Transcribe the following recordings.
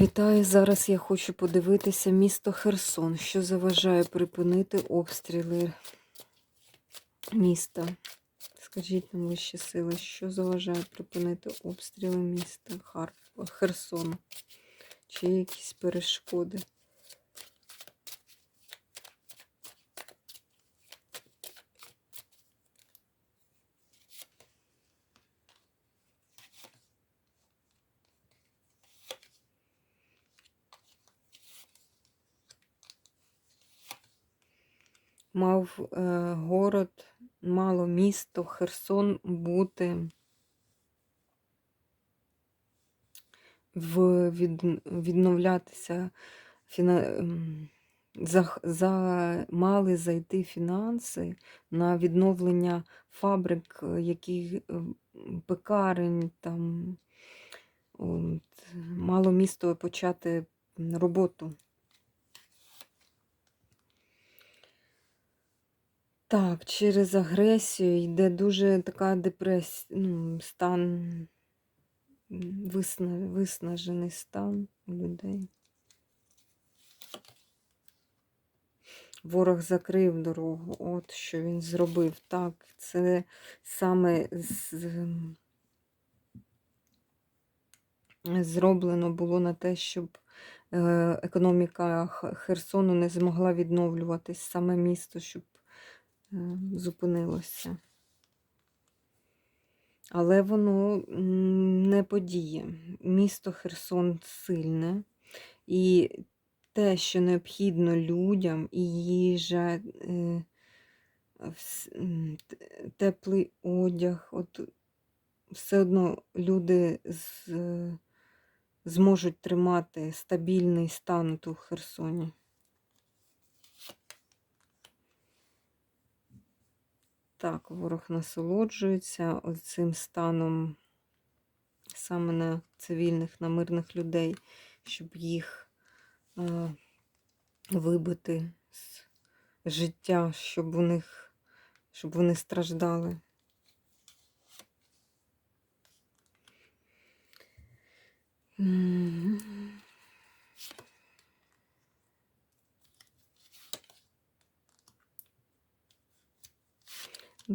Вітаю! Зараз я хочу подивитися місто Херсон, що заважає припинити обстріли міста. Скажіть нам вищі сили, що заважає припинити обстріли міста. Херсон? Чи є якісь перешкоди? Мав е, город, мало місто Херсон бути в від, відновлятися фіна, ем, за, за, мали зайти фінанси на відновлення фабрик, е, які е, пекарень, там от, мало місто почати роботу. Так, через агресію йде дуже така депресія, ну, стан, висна, виснажений стан людей. Ворог закрив дорогу. От що він зробив. Так, це саме з, зроблено було на те, щоб е, економіка Херсону не змогла відновлюватись, саме місто, щоб зупинилося. Але воно не подіє. Місто Херсон сильне, і те, що необхідно людям, і їжа, е, теплий одяг, от все одно люди з, е, зможуть тримати стабільний стан в Херсоні. Так, ворог насолоджується цим станом саме на цивільних, на мирних людей, щоб їх е, вибити з життя, щоб у них, щоб вони страждали.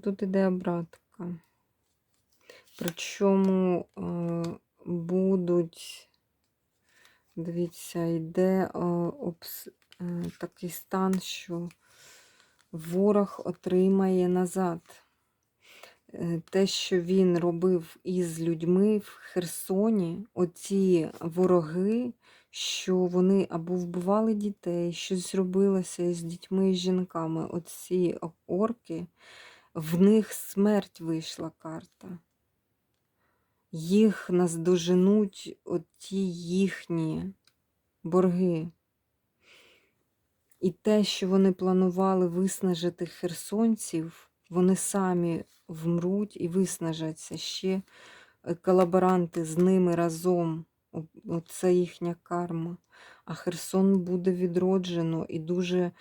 Тут іде обратка. Причому е, будуть, дивіться, йде е, обс, такий стан, що ворог отримає назад. Те, що він робив із людьми в Херсоні, оці вороги, що вони або вбивали дітей, щось робилося із дітьми і жінками. Оці орки, в них смерть вийшла карта. Їх наздоженуть оті їхні борги. І те, що вони планували виснажити херсонців, вони самі вмруть і виснажаться. Ще е, колаборанти з ними разом. Оце їхня карма. А Херсон буде відроджено і дуже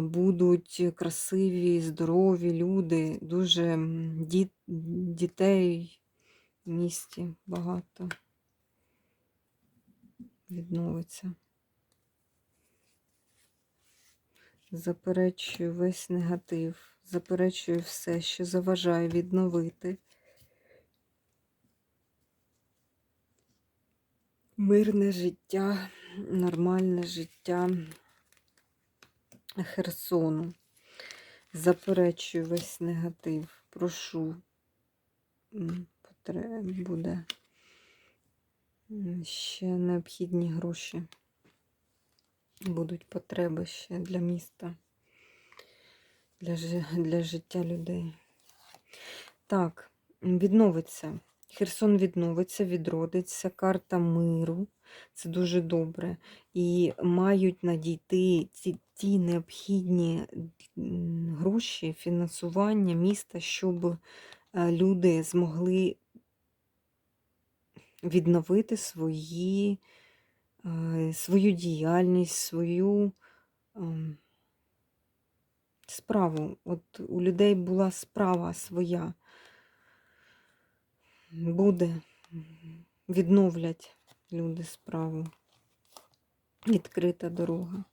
будуть красиві, здорові люди, дуже діт, дітей в місті багато відновиться. Заперечую весь негатив, заперечую все, що заважає відновити мирне життя, нормальне життя Херсону. Заперечую весь негатив. Прошу, буде ще необхідні гроші. Будуть потреби ще для міста, для, для життя людей. Так, відновиться. Херсон відновиться, відродиться, карта миру. Це дуже добре. І мають надійти ті, ті необхідні гроші, фінансування міста, щоб е, люди змогли відновити свої, е, свою діяльність, свою ем, справу. От у людей була справа своя. Буде, відновлять люди справу. відкрита дорога.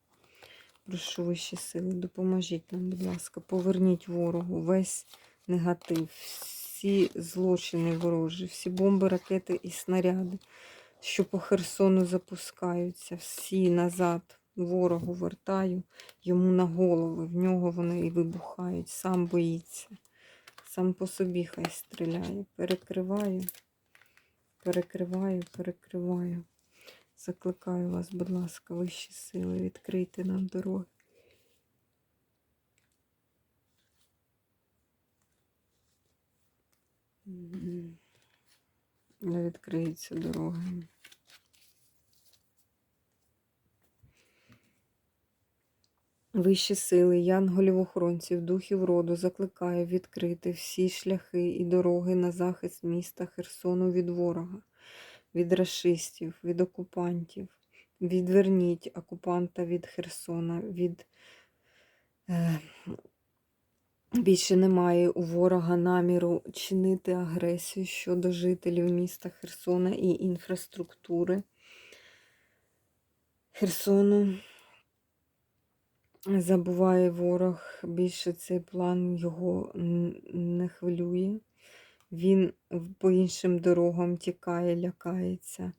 Прошу вищі сили, допоможіть нам, будь ласка, поверніть ворогу весь негатив, всі злочини ворожі, всі бомби, ракети і снаряди, що по Херсону запускаються, всі назад ворогу вертаю йому на голови. В нього вони і вибухають, сам боїться. Сам по собі хай стріляє. Перекриваю, перекриваю, перекриваю. Закликаю вас, будь ласка, вищі сили, відкрийте нам дороги. Не відкриються дороги. Вищі сили, янголів-охоронців, духів роду закликаю відкрити всі шляхи і дороги на захист міста Херсону від ворога, від рашистів, від окупантів. Відверніть окупанта від Херсона, від е, більше немає у ворога наміру чинити агресію щодо жителів міста Херсона і інфраструктури Херсону. Забуває ворог, більше цей план його не хвилює. Він по іншим дорогам тікає, лякається,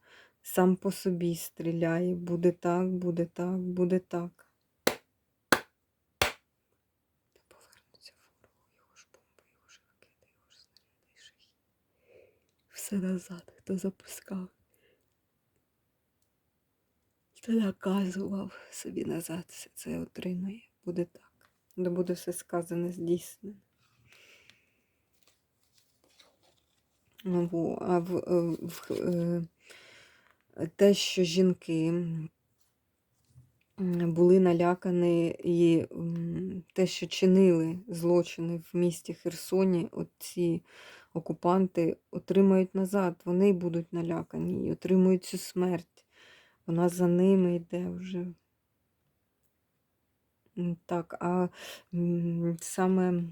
сам по собі стріляє. Буде так, буде так, буде так. Все назад, хто запускав. Наказував собі назад, все це отримає. Буде так. Де буде все сказане, здійснене. Ну, А в, е, в, е, те, що жінки були налякані, і те, що чинили злочини в місті Херсоні, ці окупанти отримають назад. Вони будуть налякані і отримують цю смерть. Вона за ними йде вже. Так, а саме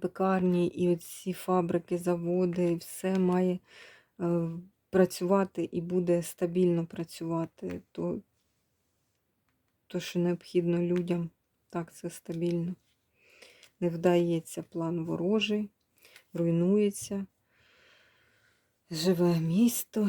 пекарні і оці фабрики, заводи, все має е, працювати і буде стабільно працювати. То, то, що необхідно людям, так, це стабільно. Не вдається план ворожий, руйнується. Живе місто.